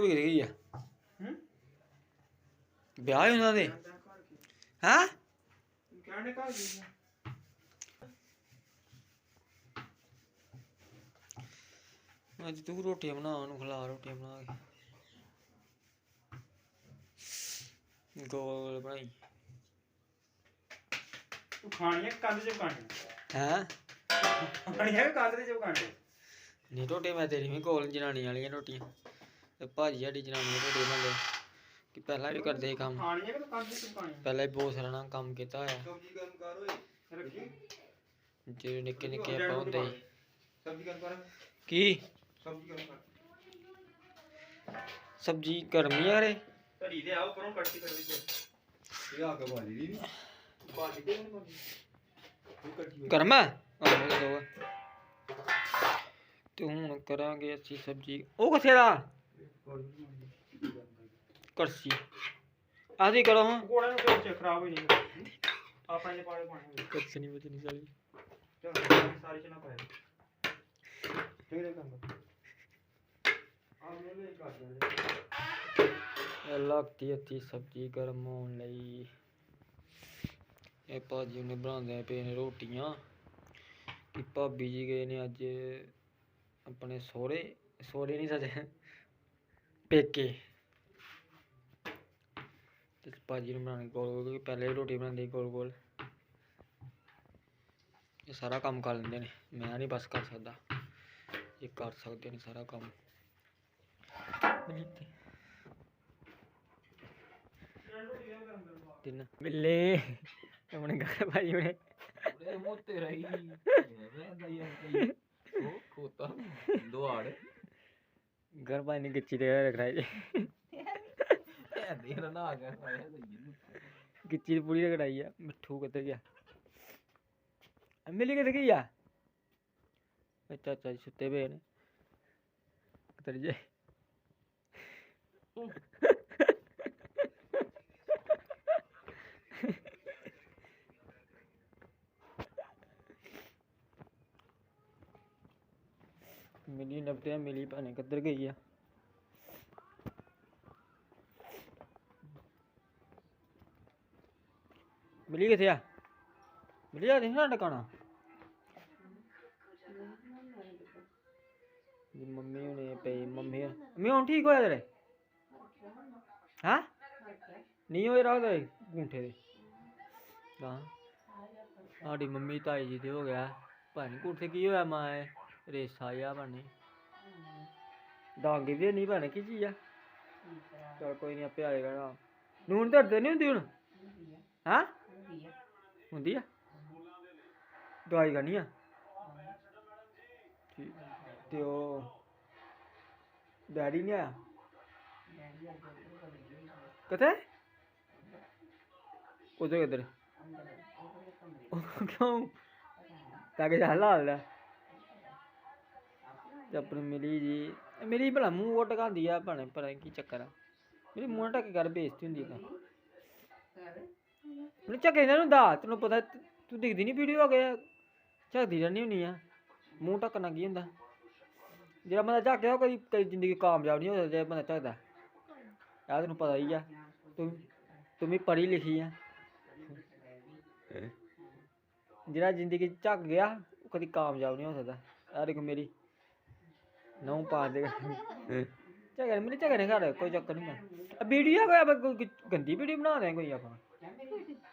ਗਈ ਆ ਹੂੰ ਵਿਆਹ ਹੈ ਉਹਨਾਂ ਦੇ ਹਾਂ ਕਹਿਣੇ ਕਾ ਗਈ ਅੱਜ ਤੂੰ ਰੋਟੀਆਂ ਬਣਾ ਉਹਨੂੰ ਖਿਲਾ ਰੋਟੀਆਂ ਬਣਾ ਕੇ ਗੋਲ ਬਣਾਈ ਤੂੰ ਖਾਣੀਆਂ ਕਿ ਕੰਧ 'ਚ ਖਾਣੀਆਂ ਹੈਂ ਖਾਣੀਆਂ ਕਿ ਕੰਧ 'ਚ ਖਾਣੀਆਂ ਨਹੀਂ ਰੋਟੀ ਮੈਂ ਤੇਰੀ ਵੀ ਕੋਲ ਜਨਾਨੀ ਵਾਲੀਆਂ ਰੋਟੀਆਂ। ਤੇ ਭਾਜੀ ਸਾਡੀ ਜਨਾਨੀ ਦੀ ਰੋਟੀ ਬਣਾਉਂਦੇ ਕਿ ਪਹਿਲਾਂ ਵੀ ਕਰਦੇ ਸੀ ਕੰਮ। ਖਾਣੀਆਂ ਕਿ ਪਹਿਲਾਂ ਹੀ ਬਹੁਤ ਸਾਰਾ ਨਾ ਕੰਮ ਕੀਤਾ ਹੋਇਆ। ਸਬਜ਼ੀ ਗਰਮ ਕਰ ਓਏ ਰੱਖੀ? ਜਦੋਂ ਨਿੱਕੇ ਨਿੱਕੇ ਆਪਾਂ ਹੁੰਦੇ ਸੀ। ਸਬਜ਼ੀ ਗਰਮ ਕਰ। ਕੀ? ਸਬਜ਼ੀ ਗਰਮ ਕਰ। ਸਬਜੀ ਗਰਮੀ ਆ ਰੇ ਧਰੀ ਦੇ ਆਓ ਪਰੋਂ ਕੱਟੀ ਕਰ ਵਿੱਚ। ਇਹ ਆ ਕੇ ਬਾਲੀ ਦੀ ਨਹੀਂ ਬਾਜੀ ਦੇ ਨਹੀਂ ਬਾਜੀ ਤੂੰ ਕੱਟੀ ਗਰਮ ਆਹੋ ਦੋ ਤੇ ਹੁਣ ਕਰਾਂਗੇ ਅਸੀਂ ਸਬਜੀ। ਉਹ ਕਿੱਥੇ ਦਾ ਕਰਸੀ। ਆਦੀ ਕਰੋ ਹਾਂ ਕੋੜਾ ਨੂੰ ਕੋਈ ਖਰਾਬ ਹੋਈ ਨਹੀਂ। ਆਪਾਂ ਇਹਨੇ ਪਾੜੇ ਪਾਣੇ ਕੁਛ ਨਹੀਂ ਬਚਣੀ ਚਾਹੀਦੀ ਚਲੋ ਸਾਰੇ ਚ ਨਾ ਪਾਏ ਤੇਰੇ ਕੰਮ। ਆ ਮੇਰੇ ਕਰ ਦੇ ਇਹ ਲੱਗਦੀ ਅੱਤੀ ਸਬਜੀ ਗਰਮ ਹੋਣ ਲਈ। ਇਹ ਭਾਜੀ ਨੇ ਬਣਾਉਂਦੇ ਪਏ ਨੇ ਰੋਟੀਆਂ। ਕਿ ਭਾਬੀ ਜੀ ਗਏ ਨੇ ਅੱਜ ਆਪਣੇ ਸਹੁਰੇ ਸਹੁਰੇ ਨਹੀਂ ਸੱਚ ਪੇਕੇ। ਤੇ ਭਾਜੀ ਨੂੰ ਬਣਾਉਣੀ ਗੋਲ ਗੋਲ ਕਿਉਂਕਿ ਪਹਿਲੇ ਰੋਟੀ ਬਣਾਉਂਦੇ ਗੋਲ ਗੋਲ ਇਹ ਸਾਰਾ ਕੰਮ ਕਰ ਲੈਂਦੇ ਨੇ। ਮੈਂ ਨਹੀਂ ਬਸ ਕਰ ਸਕਦਾ। ਇਹ ਕਰ ਸਕਦੇ ਨੇ ਸਾਰਾ ਕੰਮ। ਤਿੰਨ। ਬਿੱਲੇ। ਆਪਣੇ ਘਰ ਹੁਣੇ। ਬੜੇ ਮੋਤੇ ਰਹੀ ਰਹਿੰਦਾ ਯਾਰ ਉਹ ਖੋਤਾ ਦੁਆੜ ਘਰ ਭਾਈ ਨੇ ਗਿੱਚੀ ਤੇ ਰੱਖ ਰਿਹਾ ਜੀ ਐਂਦੇ ਨਾ ਆ ਗਿਆ ਗਿੱਚੀ ਦੀ ਪੂਰੀ ਰਗੜਾਈ ਆ ਮਿੱਠੂ ਕਿੱਧਰ ਗਿਆ? ਆ? ਮਿਲੀ ਕਿੱਥੇ ਗਈ ਆ ਇਹ ਚਾਚਾ ਜੀ ਸੁੱਤੇ ਪਏ ਨੇ ਕਿੱਧਰ ਜੇ ਮਿਲੀ ਨਬਤੇ ਮਿਲੀ ਭਾਣੇ ਕਿੱਧਰ ਗਈ ਆ। ਮਿਲੀ ਕਿੱਥੇ ਆ? ਮਿਲੀ ਆ ਦੇਖਣਾ ਟਿਕਾਣਾ? ਜੀ ਮੰਮੀ ਹੁਣੇ ਪਈ, ਮੰਮੀ ਮੰਮੀ ਹੁਣ ਠੀਕ ਹੋਇਆ ਤੇਰੇ? ਹਾਂ? ਨਹੀਂ ਹੋਏ ਰਾਹ ਦੇ ਗੁੰਠੇ ਦੇ। ਹਾਂ ਸਾਡੀ ਮੰਮੀ ਤਾਈ ਜੀ ਦੇ ਹੋ ਗਿਆ। ਭਾਣੀ ਗੁੰਠੇ ਕੀ ਹੋਇਆ ਮਾਂ ਰੇਸਾ ਆ ਬਣੇ। ਡਾਂਗੀ ਵੀ ਨਹੀਂ ਬਣੇ ਕੀ ਚੀਜ਼ ਆ? ਚਲ ਕੋਈ ਨਹੀਂ ਆਪੇ ਆਏਗਾ ਨਾ ਨੂਨ ਧਰਦੇ ਨਹੀਂ ਹੁੰਦੀ ਹੁਣ? ਹਾਂ? ਹੁੰਦੀ ਆ। ਦਵਾਈ ਖਾਣੀ ਆ? ਠੀਕ। ਤੇ ਉਹ ਡੈਡੀ ਨਹੀਂ ਆਇਆ? ਕਿੱਥੇ? ਉਧਰ ਕਿੱਧਰ ਉਹ ਕਿਉਂ? ਤਾਂ ਆਪਣੀ ਮਿਲੀ ਜੀ। ਮੇਰੀ ਭਲਾ ਮੂੰਹ ਉਹ ਟਕਾਉਂਦੀ ਆ ਭਾਣੇ ਨੀ ਕੀ ਚੱਕਰ ਆ। ਮੇਰੀ ਮੂੰਹ ਢੱਕ ਕੇ ਕਰ ਬੇਇੱਜ਼ਤੀ ਹੁੰਦੀ ਤਾਂ ਮੈਨੂੰ ਝੱਕੇ ਇਹਨਾਂ ਨੂੰ ਦਾ ਤੈਨੂੰ ਪਤਾ ਤ- ਦਿਖਦੀ ਨਹੀਂ ਵੀਡੀਓ ਆ। ਗਿਆ ਝੱਕਦੀ ਰਹਿੰਦੀ ਹੁੰਦੀ ਆ। ਮੂੰਹ ਢੱਕਣਾ ਕੀ ਹੁੰਦਾ। ਜਿਹੜਾ ਬੰਦਾ ਝੱਕਿਆ ਉਹ ਕਦੀ ਕਦੀ ਜ਼ਿੰਦਗੀ ਕਾਮਯਾਬ ਨਹੀਂ ਹੋ ਸਕਦਾ ਜੇ ਬੰਦਾ ਝੱਕਦਾ। ਆ ਤੈਨੂੰ ਪਤਾ ਹੀ ਆ ਤੂੰ ਤੂੰ ਵੀ ਪੜ੍ਹੀ ਲਿਖੀ ਆ। ਜਿਹੜਾ ਜ਼ਿੰਦਗੀ ਝੱਕ ਗਿਆ ਉਹ ਕਦੀ ਕਾਮਯਾਬ ਨਹੀਂ ਹੋ ਸਕਦਾ। ਆ ਦੇਖੋ ਮੇਰੀ। ਨੌ ਪਾ ਦੇ। ਝਗੜੇ ਮੇਰੇ ਝਗੜੇ ਘਰ ਕੋਈ ਚੱਕਰ ਨਹੀਂ ਆ। ਵੀਡੀਓ ਕੋਈ ਆਪਾਂ ਕੋਈ ਗੰਦੀ ਵੀਡੀਓ ਬਣਾ ਦੇ ਕੋਈ ਆਪਾਂ।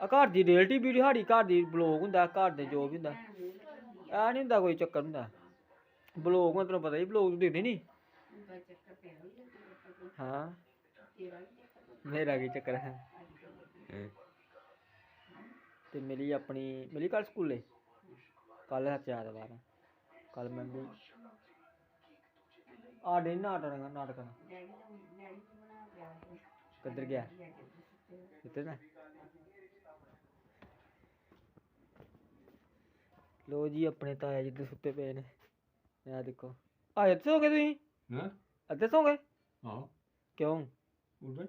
ਆ ਘਰ ਦੀ ਰਿਐਲਿਟੀ ਵੀਡੀਓ ਸਾਡੀ ਘਰ ਦੀ ਬਲੌਗ ਹੁੰਦਾ ਘਰ ਦੇ ਜੋ ਵੀ ਹੁੰਦਾ। ਆ ਨਹੀਂ ਹੁੰਦਾ ਕੋਈ ਚੱਕਰ ਹੁੰਦਾ। ਬਲੌਗ ਮੈਂ ਤੈਨੂੰ ਪਤਾ ਹੀ ਬਲੌਗ ਦੇਖਦੇ ਨਹੀਂ ਹਾਂ। ਮੇਰਾ ਕੀ ਚੱਕਰ ਹੈ। ਤੇ ਮਿਲੀ ਆਪਣੀ ਮਿਲੀ ਕੱਲ ਸਕੂਲੇ? ਕੱਲ ਹੱਥ ਯਾਦ ਵਾਰ। ਕੱਲ ਮੈਂ ਵੀ ਆ ਡੇ ਨਾਟਕ ਨਾਟਕ ਕਿੱਧਰ ਗਿਆ? ਕਿੱਥੇ ਨਾ? ਲੋ ਜੀ ਆਪਣੇ ਤਾਇਆ ਜੀ ਦੇ ਸੁੱਤੇ ਪਏ ਨੇ। ਆ ਦੇਖੋ। ਆ ਇੱਥੇ ਸੋ ਗਏ ਤੁਸੀਂ? ਹਾਂ? ਇੱਥੇ ਸੋ ਗਏ? ਹਾਂ ਕਿਉਂ? ਉਧਰ?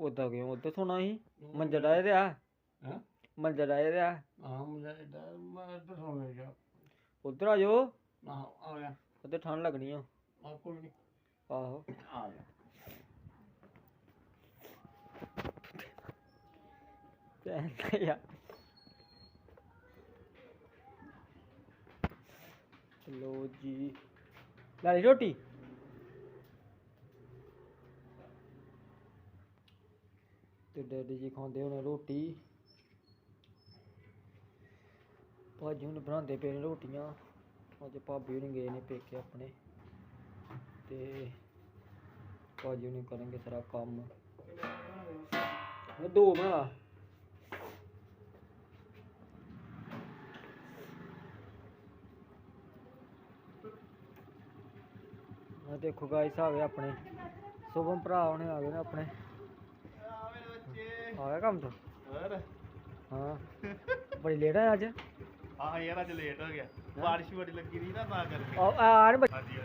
ਉਦਾਂ ਕਿਉਂ? ਉੱਥੇ ਸੋਣਾ ਸੀ? ਮੰਜਾ ਡਾਏ ਤੇ ਆ? ਹਾਂ? ਮੰਜਾ ਡਾਏ ਤੇ ਆ? ਆ ਮੁੰਡਾ ਇਹਦਾ ਮੈਂ ਤਾਂ ਸੌਂ ਗਿਆ। ਉਧਰ ਆ ਜਾਓ। ਆ ਆ ਗਿਆ। ਉੱਤੇ ਠੰਡ ਲੱਗਣੀ ਆ। ਆ ਕੋਈ ਨਹੀਂ ਆਹੋ। ਆ ਗਿਆ ਕਹਿੰਦਾ ਯਾਰ। ਲੋ ਜੀ। ਲੈ ਰੋਟੀ? ਤੇ ਡੈਡੀ ਜੀ ਖਾਂਦੇ ਹੋਣੇ ਰੋਟੀ। ਭਾਜੀ ਹੁਣ ਬਣਾਉਂਦੇ ਪਏ ਨੇ ਰੋਟੀਆਂ। ਅੱਜ ਭਾਬੀ ਹੁਣੀ ਗਏ ਨੇ ਪੇਕੇ ਆਪਣੇ। ਤੇ ਭਾਜੀ ਹੁਣੀ ਕਰਨਗੇ ਸਾਰਾ ਕੰਮ। ਦੋ। ਬਣਾ ਆ ਦੇਖੋ ਗਾਇਸ ਆ ਗਏ ਆਪਣੇ। ਸ਼ੁਭਮ ਭਰਾ ਹੁਣੇ ਆ ਗਏ ਨੇ ਆਪਣੇ। ਆ ਗਿਆ ਕੰਮ ਤੋਂ? ਹੋਰ? ਹਾਂ। ਬੜੀ ਲੇਟ ਆ ਅੱਜ? ਆ ਯਾਰ ਅੱਜ ਲੇਟ ਹੋ ਗਿਆ। ਬਾਰਿਸ਼ ਬੜੀ ਲੱਗੀ ਰਹੀ ਨਾ ਤਾਂ ਕਰਕੇ। ਆ ਆ ਨੀ ਹਾਂਜੀ।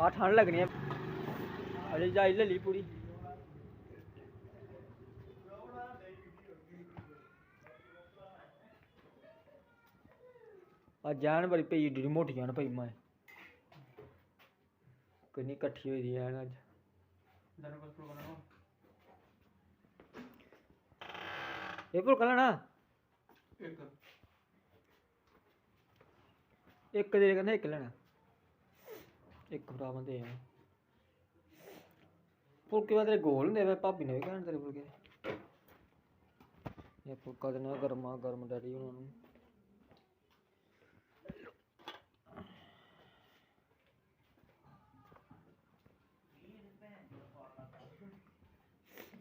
ਆ ਠੰਡ ਲੱਗਣੀ ਆ। ਅਜੇ ਜਾਈ ਲੈ ਲਈ ਪੂਰੀ। ਆ ਜਾਨ ਬੜੀ ਪਈ ਏਡੀ ਮੋਟੀ ਜਾਨ ਪਈ ਮੈਂ। ਕਿੰਨੀ ਇਕੱਠੀ ਹੋਈ ਦੀ ਐਨ ਅੱਜ। ਦਨ ਕੋਲ ਇਹ ਭੁਲਕਾ ਲੈਣਾ। ਇੱਕ। ਇੱਕ ਦੇ ਕਹਿੰਦਾ ਇੱਕ ਲੈਣਾ ਇੱਕ ਭਰਾ ਬੰਦੇ ਆ ਫੁਲਕੇ ਵਾ ਤੇਰੇ ਗੋਲ ਹੁੰਦੇ ਵੇ ਭਾਬੀ ਨੇ ਵੀ ਕਹਿਣ ਤੇਰੇ ਫੁਲਕੇ ਇਹ ਫੁਲਕਾ ਦੇਣਾ ਗਰਮਾ ਗਰਮ ਡੈਡੀ ਉਹਨਾਂ ਨੂੰ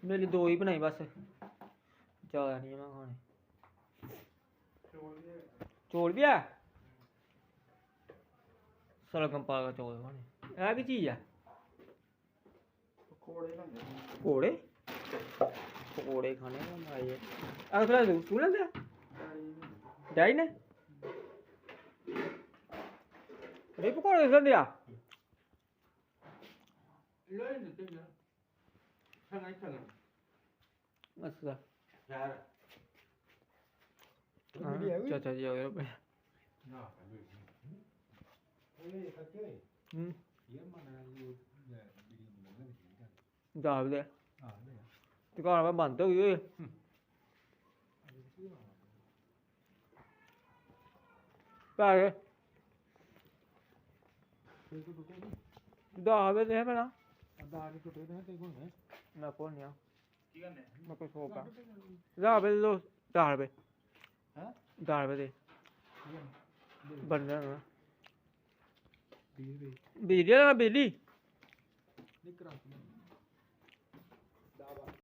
ਮੇਰੇ ਲਈ ਦੋ ਹੀ ਬਣਾਈ ਬਸ ਜ਼ਿਆਦਾ ਨਹੀਂ ਮੈਂ ਖਾਣੇ ਚੋਲ ਵੀ ਆ ਸਲਗਮ ਪਾ ਕੇ ਚੋਲ ਖਾਣੇ ਇਹ ਕੀ ਚੀਜ਼ ਆ ਕੋੜੇ ਲੰਗੇ ਪਕੌੜੇ ਪਕੌੜੇ ਖਾਣੇ ਬਣਾਏ ਆ ਥੋੜਾ ਤੂੰ ਤੂੰ ਲੈਂਦਾ ਡੈਡੀ ਨੇ ਰੇ ਪਕੌੜੇ ਲੈਂਦੇ ਆ ਲੈ ਦਿੱਤੇ ਯਾਰ ਖਾਣਾ ਹੀ ਖਾਣਾ ਅੱਛਾ ਯਾਰ ਹਾਂ, ਚਾਚਾ ਜੀ ਆ ਗਏ ਰੁਪਏ ਨਾ ਇਹ ਕੱਕੇ ਹੂੰ ਇਹ ਮਨਾ ਇਹ ਬੀੜੀ ਬਣਾ ਨਹੀਂ ਜਾ ਦੇ ਆ ਲੈ ਦੁਕਾਨ ਮੈਂ ਬੰਦ ਹੋ ਗਈ ਓਏ ਪਾ ਗਏ ਕੋਈ ਕੋ ਟੁੱਟੇ ਨਹੀਂ ਦਾ ਵੇ ਦੇ ਪਹਿਲਾਂ ਅੱਧਾ ਨਹੀਂ ਟੁੱਟੇ ਤੇ ਤੇ ਕੋਲ ਹੈ ਮੈਂ ਕੋਲ ਨਹੀਂ ਆ ਕੀ ਕਰਨੇ ਮੈਂ ਕੋਈ ਸੋਪਾ ਦਾ। ਵੇ ਲੋ ਦਾ ਵੇ ਹਾਂ ਦਾ ਵੇ ਦੇ ਬੰਦਾ ਨਾ ਵੀਰ ਵੇ ਬਿਜਲੀ ਵਾਲਾ ਬਿਜਲੀ? ਨਹੀਂ ਕਰਾਂਤੀ।